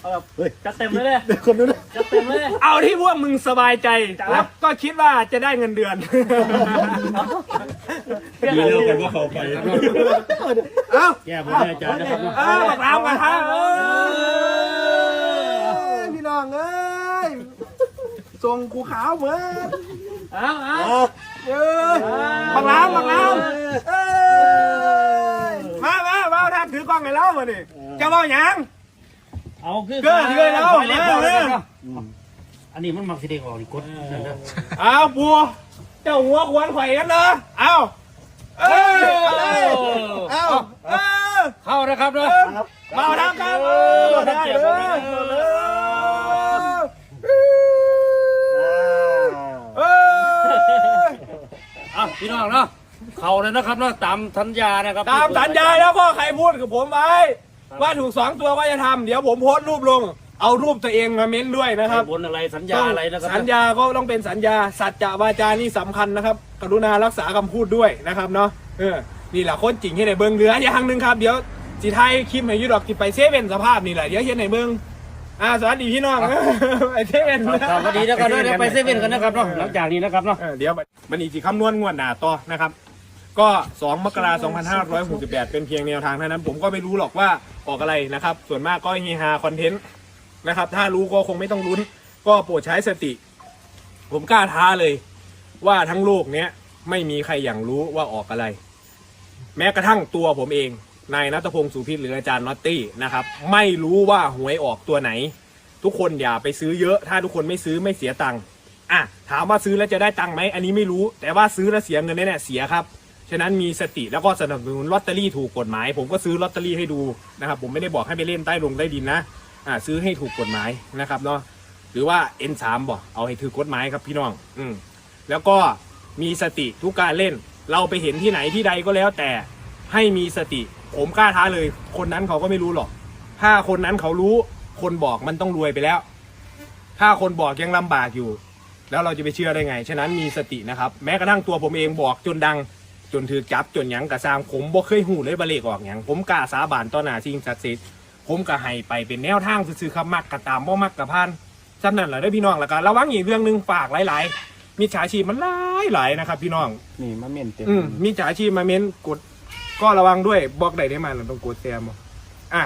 เอาแบบเฮ้ย จัดเต็มเลยเลยเดี๋ยวคนนู้นนะจัดเต็มเลยเอาที่พวกมึงสบายใจ แล้วก็คิดว่าจะได้เงินเดือนดีแล้วกันว่าเขาไปเอ้าแก้ผมได้อาจารย์นะครับเออบอกรามกันฮะเออ พี่น้องเอ้ยส่งกูขาวเหมือนเอาเอาเอ้ยบอกรามบอกรามเอ้ยมามามาท่านถือกล้องให้เรามาดิจะบอกหยัง เอาคือเกิดเลยแล้วไปแล้วเอออันนี้มันมักสิเด็กออกนี่กดนั่นเด้อเอาบัวเจ้าหัวควรไข่กันเลยเอาเออเออเออเข้านะครับเด้อมาทำกันเออได้เลยเอออะพี่น้องเนาะเข้าเลยนะครับเนาะตามสัญญานะครับ ตามสัญญาแล้วก็ใครพูดกับผมไว้ ว่าถูกสองตัวก็จะทำเดี๋ยวผมโพสต์รูปลง เอารูปตัวเองมาเม้นด้วยนะครับบนอะไรสัญญาอะไรนะครับสัญญาก็ต้องเป็นสัญญา สัจจะวาจานี่สำคัญนะครับ กรุณารักษาคำพูดด้วยนะครับเนาะเออนี่แหละคนจริงที่ไหนเบิ้งเหลืออย่างหนึ่งครับเดี๋ยวสิไทยคลิปให้อยูดอกจิไปเซเว่นสภาพนี่แหละเดี๋ยวเห็นไหนเบิ้งอ่าสวัสดีพี่น้องไอเซเว่นครับสวัสดีนะครับเนาะเดี๋ยวไปเซเว่นกันนะครับเนาะหลังจากนี้นะครับเนาะเออเดี๋ยวมันอีกสิคำนวณงวดหนาต่อนะครับ ก็ 2 มกราคม2568 เป็นเพียงแนวทางเท่านั้น ผมก็ไม่รู้หรอกว่าออกอะไรนะครับ ส่วนมากก็เฮฮาคอนเทนต์นะครับ ถ้ารู้ก็คงไม่ต้องลุ้น ก็โปรดใช้สติ ผมกล้าท้าเลย ว่าทั้งโลกเนี้ยไม่มีใครอย่างรู้ว่าออกอะไร แม้กระทั่งตัวผมเอง นายนัทพงศ์สุพิษหรืออาจารย์น็อตตี้นะครับ ไม่รู้ว่าหวยออกตัวไหน ทุกคนอย่าไปซื้อเยอะ ถ้าทุกคนไม่ซื้อไม่เสียตังค์อะถามว่าซื้อแล้วจะได้ตังค์ไหมอันนี้ไม่รู้ แต่ว่าซื้อแล้วเสียเงินแน่ๆเสียครับ ฉะนั้นมีสติแล้วก็สนับสนุนลอตเตอรี่ถูกกฎหมาย ผมก็ซื้อลอตเตอรี่ให้ดูนะครับ ผมไม่ได้บอกให้ไปเล่นใต้ลงใต้ดินนะอ่าซื้อให้ถูกกฎหมายนะครับเนาะหรือว่า N3 บอกเอาให้ถือกฎหมายครับพี่น้อง อืมแล้วก็มีสติทุกการเล่น เราไปเห็นที่ไหนที่ใดก็แล้วแต่ให้มีสติ ผมกล้าท้าเลย คนนั้นเขาก็ไม่รู้หรอก ถ้าคนนั้นเขารู้ คนบอกมันต้องรวยไปแล้ว ถ้าคนบอกยังลำบากอยู่ แล้วเราจะไปเชื่อได้ไง ฉะนั้นมีสตินะครับ แม้กระทั่งตัวผมเองบอกจนดัง จนถือจับจนหยังกระซามผมบ่เคยหูเลยบาเลกออกหยังผมกล้าสาบานต่อหน้าสิ่งศักดิ์สิทธิ์ผมก็ให้ไปเป็นแนวทางซื่อๆครับมักกระตามบ่มักกระพานจำนั่นแหละได้อพี่น้องแล้วก็ระวังอีกเรื่องหนึงฝากหลายๆมิจฉาชีพมันหลายหลายๆนะครับ พี่น้อง นี่มาเม่นเต็มอืมมีจ่าชีพมาเม้นกด ก็ระวังด้วยบอกได้ได้มาเราต้องกดแซมบ่อะ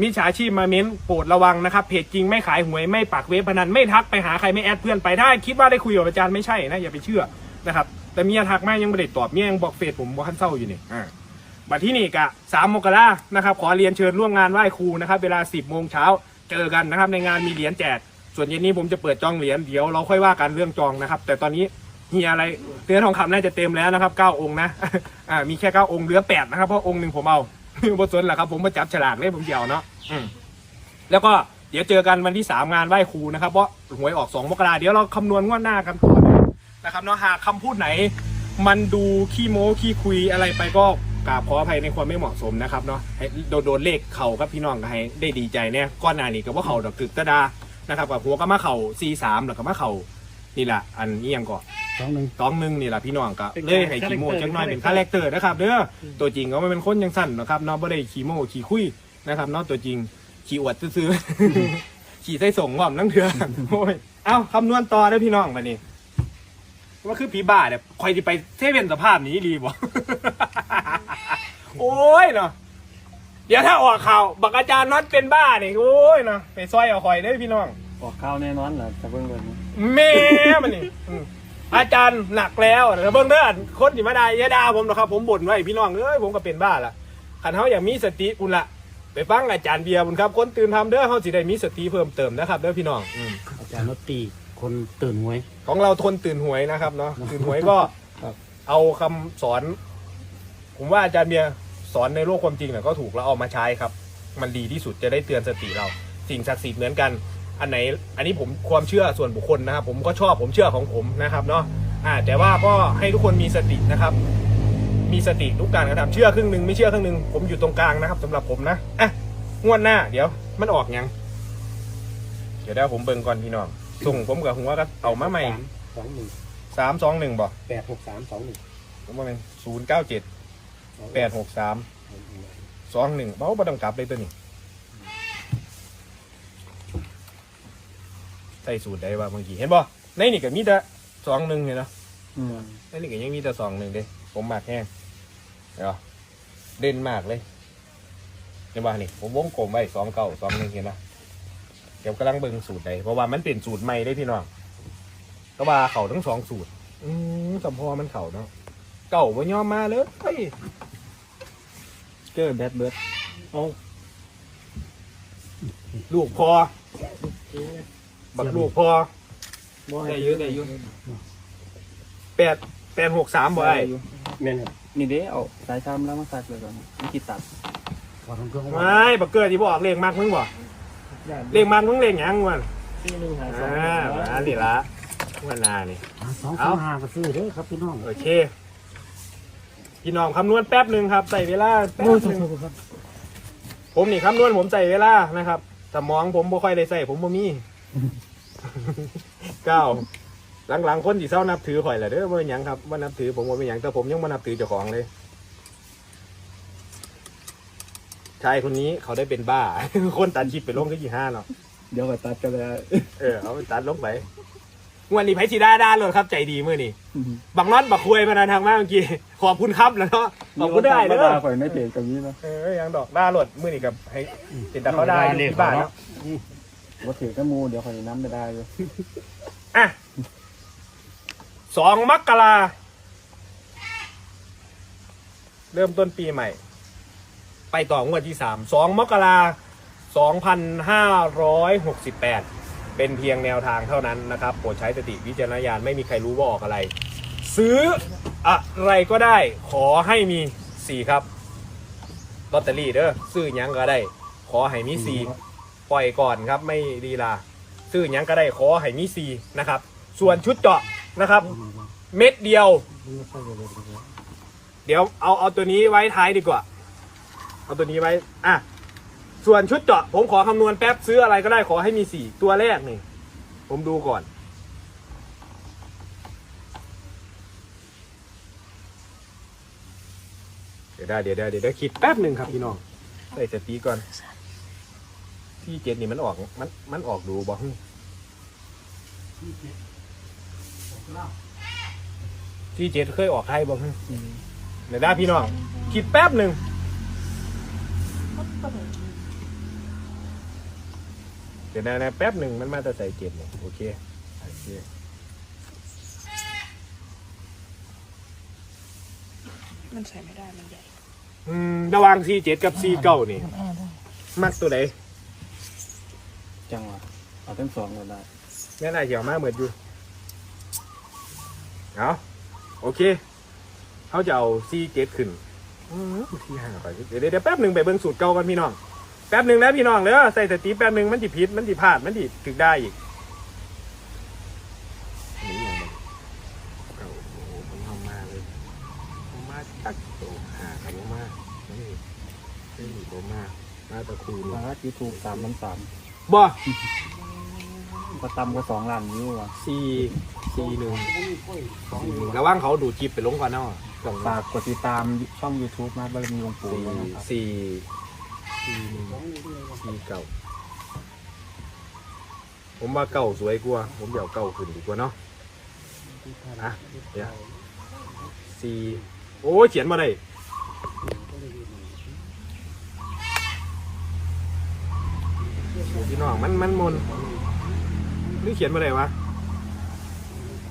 มีฉาชีพมาเม้นโปรดระวังนะครับ เพจจริงไม่ขายหวยไม่ปักเว็บพนันไม่ทักไปหาใครไม่แอดเพื่อนไปถ้าคิดว่าได้คุยกับอาจารย์ไม่ใช่นะอย่าไปเชื่อนะครับ แต่เมียทักแม่ยังไม่ได้ตอบเมียยังบอกเฟซผมว่าขั้นเศร้าอยู่นี่อ่าบัดที่นี่กะสามมกรานะครับขอเรียนเชิญร่วมงานไหว้ครูนะครับ เวลาสิบโมงเช้าเจอกันนะครับ ในงานมีเหรียญแจกส่วนเย็นนี้ผมจะเปิดจองเหรียญเดี๋ยวเราค่อยว่ากันเรื่องจองนะครับ แต่ตอนนี้เฮียอะไรเนื้อทองคำน่าจะเต็มแล้วนะครับเก้าองค์นะอ่ามีแค่เก้าองค์เหลือแปดนะครับเพราะองค์หนึ่งผมเอาบทสนแหละครับผมมาจับฉลากเลยผมเดียวเนาะอืมแล้วก็เดี๋ยวเจอกันวันที่สามงานไหว้ครูนะครับเพราะหวยออกสองมกราเดี๋ยวเราคำนวณงวดหน้ากันต่อนะครับเนาะหากคำพูดไหน มันดูขี้โม้ขี้คุยอะไรไปก็กราบขออภัยในความไม่เหมาะสมนะครับเนาะให้โดนโดนเลขเข่ากับพี่น้องก็ให้ได้ดีใจเนี่ยก้อนหน้านี้ก็ว่าเข่าดอกตึกตะดานะครับกับหัวก็มาเข่าซีสามแล้วก็มาเข่านี่แหละอันนี้ยังก่อนสองหนึ่งต้องหนึงนี่แหละพี่น้องก็เลยให้ขี้โม้จังน้อยเป็นคาแรคเตอร์นะครับเด้อตัวจริงก็ไม่เป็นคนยังสั้นนะครับเนาะไม่ได้ขี้โม้ขี้คุยนะครับเนาะตัวจริงขี้อวดซื่อๆขี่ใส่ส่งหอมนั่งเถื่อโอ้ยเอ้าคำนวณต่อได้อพี่น้องมานี่ ว่าคือผีบ้าเนี่ยคอยจะไปเซเว่นสภาพนี้รีบ่ โอ้ยเนาะเดี๋ยวถ้าออกข่าวบักอาจารย์น็อตเป็นบ้าเนี่ยโอ้ยเนาะไปซอยเอาคอยได้อพี่น้องออกข้าวแน่นอนแหละแต่เบิ่งเลยแม่มันนี่อืมอาจารย์หนักแล้วแต่เบิ่งเด้อคนที่มาได้อยาดาผมหรอกครับ ผมบ่นไว้พี่น้องเอ้ยผมก็เป็นบ้าละขันเขาอย่างมีสติคุณละไปฟังอาจารย์เบียร์บุญครับ คนตื่นทำเด้อเขาสิได้มีสติเพิ่มเติมนะครับเด้อพี่น้องอืม อาจารย์นตตี คนตื่นหวย ของเราทนตื่นหวยนะครับเนาะตื่นหวยก็เอาคำสอน ผมว่าอาจารย์เบียร์สอนในโลกความจริงเนี่ยก็ถูกแล้วเอามาใช้ครับ มันดีที่สุดจะได้เตือนสติเรา สิ่งศักดิ์สิทธิ์เหมือนกัน อันไหน อันนี้ผมความเชื่อส่วนบุคคลนะครับ ผมก็ชอบผมเชื่อของผมนะครับเนาะอ่า แต่ว่าก็ให้ทุกคนมีสตินะครับ มีสติทุกการกระทำเชื่อครึ่งหนึ่งไม่เชื่อครึ่งหนึ่งผมอยู่ตรงกลางนะครับสำหรับผมนะอะงวดหน้า เดี๋ยว มันออกยัง เดี๋ยวได้ผมเบิ่งก่อนพี่น้อง ส่งผมกับหัวก็เอามาใหม่สองหนึ่งสามสองหนึ่งบอกแปดหกสามสองหนึ่งผมว่าเป็นศูนย์เก้าเจ็ดแปดหกสามสองหนึ่งเบ้าบ่ต้องกลับเลยตัวนี้ใส่สูตรได้ว่าบางทีเห็นบ่ในนี่ก็มีแต่สองหนึ่งเห็นเนาะอืมในนี่ก็ยังมีแต่สองหนึ่งเด้ผมมากแห้งเดี๋ยวเด่นมากเลยเห็นบ่นี่ผมวงกลมไว้สองเก้าสองหนึ่งเห็นนะ เดี๋ยวกำลังเบิ่งสูตรใดเพราะว่ามันเป็นสูตรใหม่ได้พี่น้องก็ว่าเขาทั้งสองสูตร อืมสมพอมันเขาเนาะเก่าบ่ยอมมาเลยเฮ้ยเจอแบดเบิร์ดเอาลูกพอบักลูกพอบ่ให้ได้เยอะได้เยอะแปดแปดหกสามบ่ไอ้แม่นครับนี่เด้เอาสายชามแล้วมาใส่เลยก่อนนี่คิดตัดไม่บักเกอร์ที่บอกเลขมากมึงบ่ เลขมากมึงเลขหยังวะที่หนึ่งหาสองอ่ามาดิละวันนานี่ สองสองห้าก็ซื้อเด้อครับพี่น้องโอเค พี่น้องคำนวณแป๊บหนึ่งครับ ใส่เวลาแป๊บหนึ่งผมนี่คำนวณผมใส่เวลานะครับสมองผมบ่ค่อยได้ใส่ผมบ่มี เก้าหลังๆคนที่เศร้านับถือข่อยแหละเด้อว่าเป็นหยังครับว่านับถือผมว่าเป็นหยังแต่ผมยังมานับถือเจ้าของเลย ชายคนนี้เขาได้เป็นบ้า คนตัดคลิปไปลงที่กี่ห้าเนาะเดี๋ยวไปตัดกันเลยเออเอาไปตัดลงไปงวันนี้ไพชีดาด้านเลยครับใจดีมื่อนี่บักน็อตบักคุยมานาทางมากเมื่อกี้ขอบคุณครับแล้วเนาะขอบคุณได้เด้อข่อยไม่เปลี่ยนกับนี้นะเออยังดอกด้าโหลดมื่อนี่กับให้ติดตาเขาได้ที่บ้านเนาะว่าถือกระมูเดี๋ยวข่อยน้ำไม่ได้เลยอะสองมกราเริ่มต้นปีใหม่ ไปต่องวดที่สามสองมกราสองพันห้าร้อยหกสิบแปดเป็นเพียงแนวทางเท่านั้นนะครับโปรดใช้สติวิจารณญาณไม่มีใครรู้ว่าออกอะไร ซื้ออะไรก็ได้ขอให้มีสี่ครับลอตเตอรี่เด้อซื้อหยังก็ได้ ขอให้มีสี่ปล่อยก่อนครับไม่ดีลาซื้อหยังก็ได้ขอให้มีสี่นะครับ ส่วนชุดเจาะนะครับ เม็ดเดียว เดี๋ยวเอาเอาตัวนี้ไว้ท้ายดีกว่า เอาตัวนี้ไว้ อะ ส่วนชุดเจาะ ผมขอคำนวณแป๊บซื้ออะไรก็ได้ขอให้มีสี่ตัวแรกนี่ ผมดูก่อน เดี๋ยวได้เดี๋ยวได้เดี๋ยวได้คิดแป๊บหนึ่งครับพี่น้องใส่สติก่อน ที่เจ็ดนี่มันออกมันมันออกดูบ่ฮึที่เจ็ดเคยออกใครบ่ฮึเดี๋ยวได้พี่น้องคิดแป๊บหนึ่ง เดี๋ยวนะนะแป๊บหนึ่งมันมาแต่ใส่เจ็ดเนี่ยโอเคโอเคมันใส่ไม่ได้ มันใหญ่ อืมระหว่างซีเจ็ดกับซีเก้านี่ มักตัวไหนจังหวะเอาทั้งสองก็ได้แน่นายเหี่ยวมากเหมือนอยู่เอาโอเคเขาจะเอาซีเจ็ดขึ้นอืม ที่ห่างไปเดี๋ยวเดี๋ยวเดี๋ยวแป๊บหนึ่งไปเบิ่งสูตรเก่ากันพี่น้องแป๊บหนึ่งแล้วพี่น้องเด้อใส่สติแป๊บหนึ่งมันจิพิษมันจิพลาดมันจิถึกได้อีกนี่ยังไงเอาโอ้โหผมเอามาเลยผมมาตักโตหาครับผมมานี่นี่ผมมามาตะคูนี่มาที่ถูกสามพันสามบ่ก็ตำก็สองล้านวิวอะสี่สี่หนึ่งสี่หนึ่งระว่างเขาดูดจิบไปลงก่อนเนาะ สองฝากกดติดตามช่อง YouTube มาบารมีหลวงปู่สี่ด้วยนะครับสี่สี่หนึ่งสี่เก่า ผมว่าเก่าสวยกว่า ผมเดี๋ยวเก่าขึ้นดีกว่าเนาะ อะเดี๋ยว สี่โอ้ยเขียนมาได้พี่น้องมันมันมนหรือเขียนมาได้วะ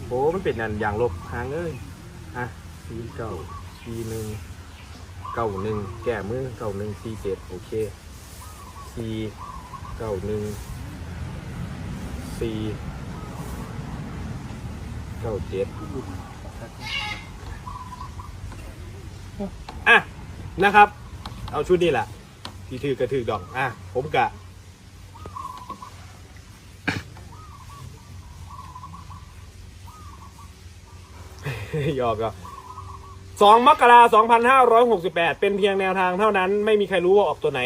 โอ้มันเป็นอันอย่างลบหางเอ้ยอะ สีเก้าสี่หนึ่งเก้าหนึ่งแก้มือเก้าหนึ่งสี่เจ็ดโอเคสี่เก้าหนึ่งสี่เก้าเจ็ดอะนะครับ เอาชุดนี้แหละที่ถือกระถือดอกอะผมกะหยอกอะ 2 มกราคม2568 เป็นเพียงแนวทางเท่านั้น ไม่มีใครรู้ว่าออกตัวไหน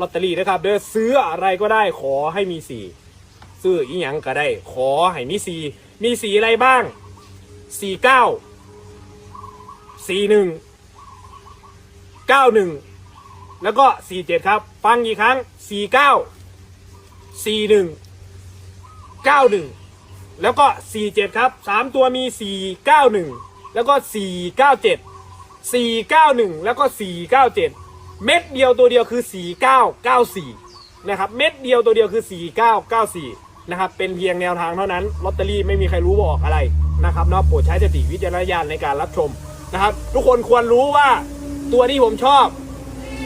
ลอตเตอรี่นะครับ เด้อซื้ออะไรก็ได้ขอให้มีสีซื้ออีหยังก็ได้ ขอให้มีสีมีสีอะไรบ้างสี่เก้าสี่หนึ่งเก้าหนึ่งแล้วก็สี่เจ็ดครับ ฟังอีกครั้งสี่เก้าสี่หนึ่งเก้าหนึ่งแล้วก็สี่เจ็ดครับสามตัวมีสี่เก้าหนึ่ง แล้วก็ 497 491 แล้วก็ 497 เม็ดเดียวตัวเดียวคือ 4994 นะครับ เม็ดเดียวตัวเดียวคือ 4994 นะครับ เป็นเพียงแนวทางเท่านั้น ลอตเตอรี่ไม่มีใครรู้ว่าออกอะไรนะครับเนาะโปรดใช้สติวิจารณญาณในการรับชมนะครับ ทุกคนควรรู้ว่าตัวที่ผมชอบ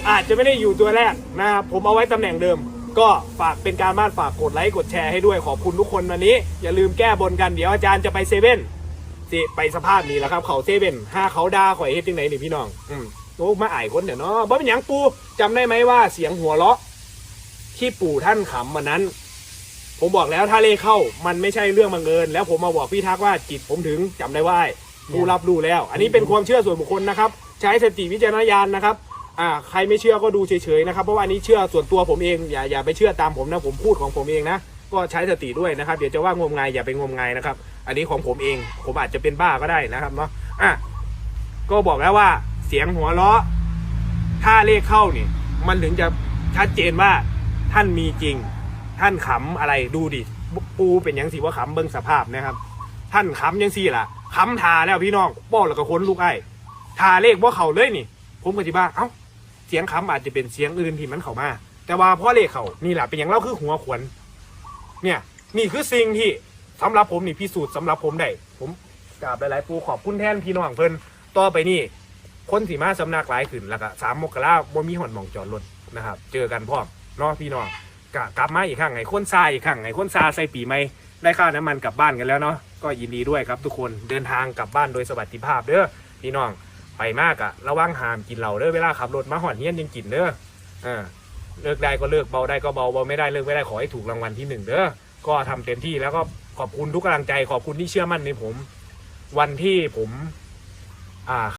อาจจะไม่ได้อยู่ตัวแรกนะครับ ผมเอาไว้ตำแหน่งเดิมก็ฝากเป็นการบ้านฝากกดไลค์กดแชร์ให้ด้วยขอบคุณทุกคนวันนี้ อย่าลืมแก้บนกันเดี๋ยวอาจารย์จะไปเซเว่น ไปสภาพนี้แหละครับ เขาเซเว่นห้าเขาด่าข่อยเฮ็ดจังไหนนี่พี่น้อง อืมโอ้มาอ่ายคนเดี๋ยวเนาะบ่เป็นหยังปูจำได้ไหมว่าเสียงหัวเราะ ที่ปู่ท่านขำวันนั้น ผมบอกแล้วถ้าเลขเข้า มันไม่ใช่เรื่องบังเอิญแล้วผมมาบอกพี่ทักว่าจิตผมถึงจำได้ว่าผู้รับรู้แล้ว อันนี้เป็นความเชื่อส่วนบุคคลนะครับ ใช้สติวิจารณญาณนะครับอ่าใครไม่เชื่อก็ดูเฉยๆนะครับเพราะว่าอันนี้เชื่อส่วนตัวผมเองอย่าอย่าไปเชื่อตามผมนะผมพูดของผมเองนะ ก็ใช้สติด้วยนะครับเดี๋ยวจะว่างมงายอย่าไปงมงายนะครับ อันนี้ของผมเองผมอาจจะเป็นบ้าก็ได้นะครับเนาะอะก็บอกแล้วว่าเสียงหัวเราะ ถ้าเลขเข้านี่ มันถึงจะชัดเจนว่าท่านมีจริง ท่านขำอะไรดูดิปูเป็นยังสิว่าขำเบิ้งสภาพนะครับ ท่านขำยังสี่ล่ะขำทาแล้วพี่น้องป้อแล้วก็ค้นลูกไอ้ทาเลขว่าเขาเลยนี่ ผมก็จิบ้าเอ้าเสียงขำอาจจะเป็นเสียงอื่นที่มันเข้ามา แต่ว่าพ่อเลขเขานี่แหละเป็นอย่างเล่าคือหัวขวน เนี่ยนี่คือสิ่งที่สำหรับผมนี่พิสูจน์สำหรับผมได้ผมกราบหลายๆปูขอบคุณแทนพี่น้องเพิ่นต่อไปนี่คนสีมาสำนักหลายขึ้นแล้วก็สามมกราบ่มีหอนหมองจอดรถนะครับ เจอกันพร้อมเนาะพี่น้องกกลับมาอีกครั้งไงคนซาอีกครั้งไงคนซาใส่ปีใหม่ได้ค่าน้ำมันกลับบ้านกันแล้วเนาะก็ยินดีด้วยครับทุกคนเดินทางกลับบ้านโดยสวัสดิภาพเด้อพี่น้องไปมากอะระวังหามกินเหล้าเด้อเวลาขับรถมาหอนเฮียนยังกินเด้ออ่า เลิกได้ก็เลิกเบาได้ก็เบาเบาไม่ได้เลิกไม่ได้ขอให้ถูกรางวัลที่หนึ่งเด้อก็ทำเต็มที่แล้วก็ขอบคุณทุกกำลังใจขอบคุณที่เชื่อมั่นในผม วันที่ผม อ่า